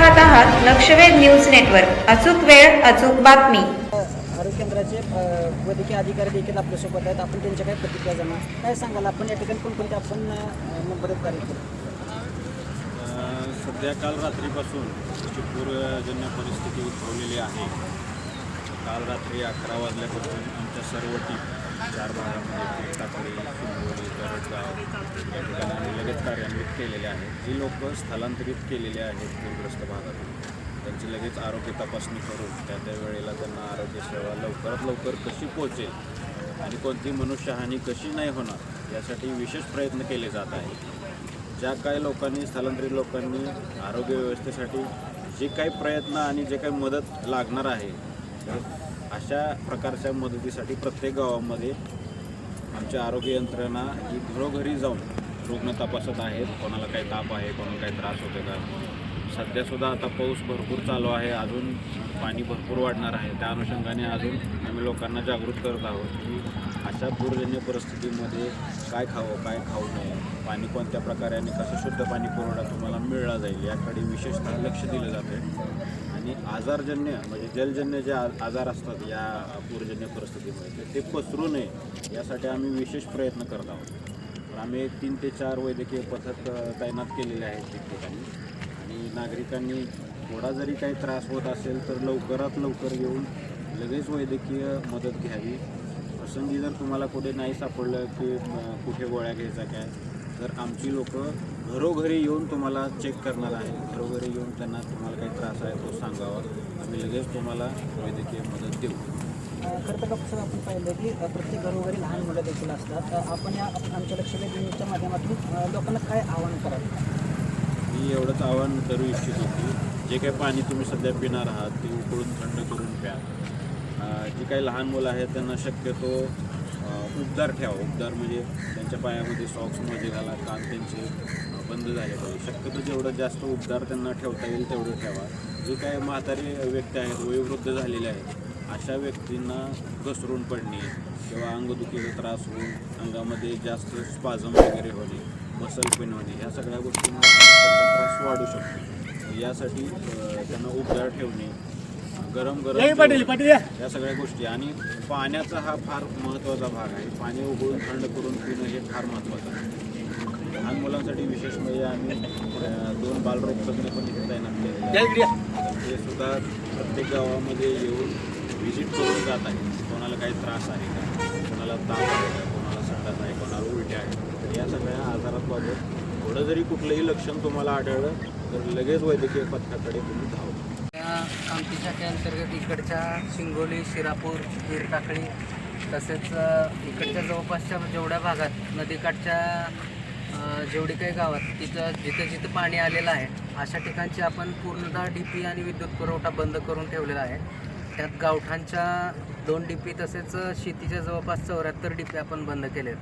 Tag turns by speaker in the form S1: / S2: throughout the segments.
S1: पाहत आहात लक्षवेध news network. अचूक वेळ अचूक बातमी.
S2: आरोग्य केंद्राचे वैद्यकीय अधिकारी देखील आपल्यासोबत आहेत. आपण त्यांच्या काय प्रतिक्रिया जाणार काय सांगाल? आपण या ठिकाणी कोणकोणते आपण मदत कार्य केलं?
S3: सध्या काल रात्रीपासून जी पूरजन्य परिस्थिती उद्भवलेली आहे. काल रात्री अकरा वाजल्यापासून आमच्या सर्व टीम चार भागामध्ये टाकळी शिंगोली या ठिकाणी आम्ही लगेच कार्यान्वित केलेले आहेत. जी लोक स्थलांतरित केलेली आहेत पूरग्रस्त भागातून त्यांची लगेच आरोग्य तपासणी करून त्या त्या वेळेला त्यांना आरोग्य सेवा लवकरात लवकर कशी पोहोचेल आणि कोणती मनुष्यहानी कशी नाही होणार यासाठी विशेष प्रयत्न केले जात आहेत. ज्या काही लोकांनी स्थलांतरित लोकांनी आरोग्य व्यवस्थेसाठी जे काही प्रयत्न आणि जे काही मदत लागणार आहे तर अशा प्रकारच्या मदतीसाठी प्रत्येक गावामध्ये आमची आरोग्य यंत्रणा ही घरोघरी जाऊन रुग्ण तपासत आहेत. कोणाला काही ताप आहे कोणाला काही त्रास होतो का? सध्यासुद्धा आता पाऊस भरपूर चालू आहे. अजून पाणी भरपूर वाढणार आहे. त्या अनुषंगाने अजून आम्ही लोकांना जागृत करत आहोत की अशा पूरजन्य परिस्थितीमध्ये काय खावं काय खाऊ नये? पाणी कोणत्या प्रकारे आणि कसं शुद्ध पाणी पुरवठा तुम्हाला मिळला जाईल याकडे विशेषतः लक्ष दिलं जातं. आणि आजारजन्य म्हणजे जलजन्य जे आ- आजार असतात या पूरजन्य परिस्थितीमध्ये ते पसरू नये यासाठी आम्ही विशेष प्रयत्न करत आहोत. तर आम्ही तीन ते चार वैद्यकीय पथक तैनात केलेले आहेत ठिकठिकाणी. आणि नागरिकांनी थोडा जरी काही त्रास होत असेल तर लवकरात लवकर येऊन लगेच वैद्यकीय मदत घ्यावी. प्रसंगी जर तुम्हाला कुठे नाही सापडलं की कुठे गोळ्या घ्यायचा काय तर आमची लोक घरोघरी येऊन तुम्हाला चेक करणार आहे घरोघरी येऊन त्यांना तुम्हाला काही त्रास आहे तो सांगावा. आम्ही लगेच तुम्हाला वैद्यकीय मदत देऊ.
S2: खरं तर डॉक्टर साहेब आपण पाहिलं की प्रत्येक घरोघरी लहान मुलं देखील असतात. आपण या आमच्या लक्षवेध न्यूजच्या माध्यमातून लोकांना काय आवाहन कराल?
S3: मी एवढंच आवाहन करू इच्छितो की जे काही पाणी तुम्ही सध्या पिणार आहात ते उकळून थंड करून प्या. जी काही लहान मुलं आहेत त्यांना शक्यतो उबदार ठेवा. उबदार म्हणजे त्यांच्या पायामध्ये सॉक्समध्ये घाला कान त्यांचे बंद झाले पाहिजे. शक्यतो जेवढं जास्त उबदार त्यांना ठेवता येईल तेवढं ठेवा. जे काय म्हातारे व्यक्ती आहेत वयोवृद्ध झालेले आहेत अशा व्यक्तींना घसरून पडणे किंवा अंगदुखीचा त्रास होऊन अंगामध्ये जास्त स्पाझम वगैरे होणे मसल पेन होणे ह्या सगळ्या गोष्टींना त्रास वाढू शकतो. यासाठी त्यांना उबदार ठेवणे गरम गरम या सगळ्या गोष्टी. आणि पाण्याचा हा फार महत्त्वाचा भाग आहे. पाणी उकळून थंड करून पिणं हे फार महत्त्वाचं आहे. लहान मुलांसाठी विशेष म्हणजे आम्ही दोन बालरोग तज्ञ पण तैनात केलेले आहेत. ते सुद्धा प्रत्येक गावामध्ये येऊन व्हिजिट करून जात आहेत. कोणाला काही त्रास आहे का? कोणाला ताप आहे का? कोणाला संडास आहे? कोणाला उलट्या आहे तर या सगळ्या आजारांबाबत थोडं जरी कुठलंही लक्षण तुम्हाला आढळलं तर लगेच वैद्यकीय पथकाकडे तुम्ही धावा
S4: आमची शाखेअंतर्गत इकडच्या शिंगोली शिरापूर हीरटाकळी तसेच इकडच्या जवळपासच्या जेवढ्या भागात नदीकाठच्या जेवढी काही गावात तिथं जिथं जिथं पाणी आलेलं आहे अशा ठिकाणची आपण पूर्णतः डी पी आणि विद्युत पुरवठा बंद करून ठेवलेला आहे. त्यात गावठांच्या दोन डी पी तसेच शेतीच्या जवळपास चौऱ्याहत्तर डी पी आपण बंद केले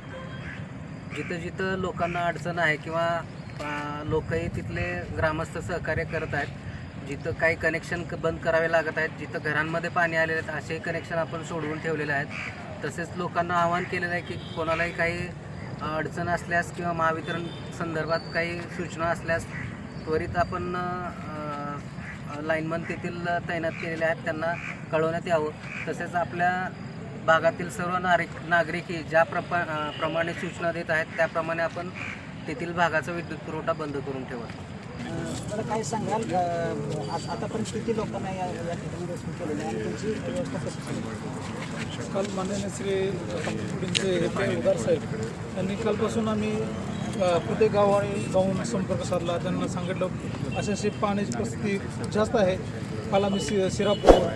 S4: जिथं जिथं लोकांना अडचण आहे किंवा लोकही तिथले ग्रामस्थ सहकार्य करत आहेत जिथं काही कनेक्शन बंद करावे लागत आहेत जिथं घरांमध्ये पाणी आलेले आहेत असेही कनेक्शन आपण सोडवून ठेवलेले आहेत. तसेच लोकांना आवाहन केलेलं आहे की कोणालाही काही अडचण असल्यास किंवा महावितरण संदर्भात काही सूचना असल्यास त्वरित आपण लाईनमन तेथील तैनात केलेले आहेत त्यांना कळवण्यात यावं. तसेच आपल्या भागातील सर्व नागरिक नागरिकही ज्या प्रपा प्रमाणे सूचना देत आहेत त्याप्रमाणे आपण तेथील भागाचा विद्युत पुरवठा बंद करून ठेवत
S2: मला काय सांगाल? आतापर्यंत किती लोकांना या या ठिकाणी रेस्क्यू केलेलं आहे? आणि त्यांची व्यवस्था कशी
S5: काल माननीय श्री पुढींचे हे ते उदार साहेब यांनी कालपासून आम्ही प्रत्येक गावाने जाऊन संपर्क साधला. त्यांना सांगितलं असे अशी पाण्याची परिस्थिती जास्त आहे. काल आम्ही सि सिरापूर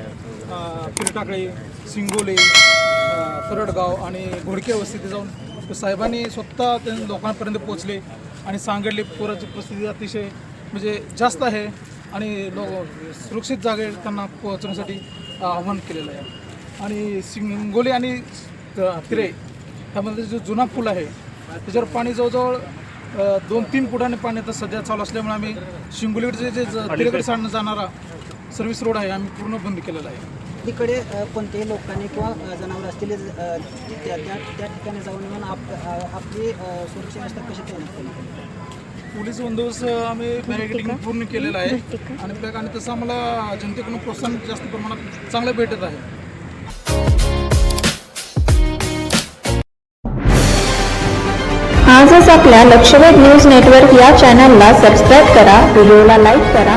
S5: पिरटाकळी सिंगोली अ, तरडगाव आणि घोडके वस्तीत जाऊन साहेबांनी स्वतः त्या लोकांपर्यंत पोहोचले आणि सांगितले पुराची परिस्थिती अतिशय म्हणजे जास्त आहे आणि लो सुरक्षित जागे त्यांना पोहोचण्यासाठी आव्हान केलेलं आहे. आणि सिंगोली आणि त- तिरे ह्यामध्ये जो जुना पूल आहे त्याच्यावर पाणी जवळजवळ दोन तीन फुटाने पाणी आता सध्या चालू असल्यामुळे आम्ही शिंगोलीकडचे जे ज- तिरेकडे सांडणं जाणारा सर्व्हिस रोड आहे आम्ही पूर्ण बंद केलेला आहे.
S2: तिकडे कोणत्याही लोकांनी किंवा जनावर असतील त्या त्या त्या ठिकाणी जाऊन आप आपली सुरक्षा व्यवस्था कशी केली
S5: पोलीस बंदोबस्त आम्ही बॅरिकेडिंग पूर्ण केलेलं आहे. आणि त्या आणि तसं आम्हाला जनतेकडून प्रोत्साहन जास्त प्रमाणात चांगलं भेटत आहे.
S6: आजच आपल्या लक्षवेध न्यूज नेटवर्क या चॅनलला सबस्क्राईब करा व्हिडिओला लाईक करा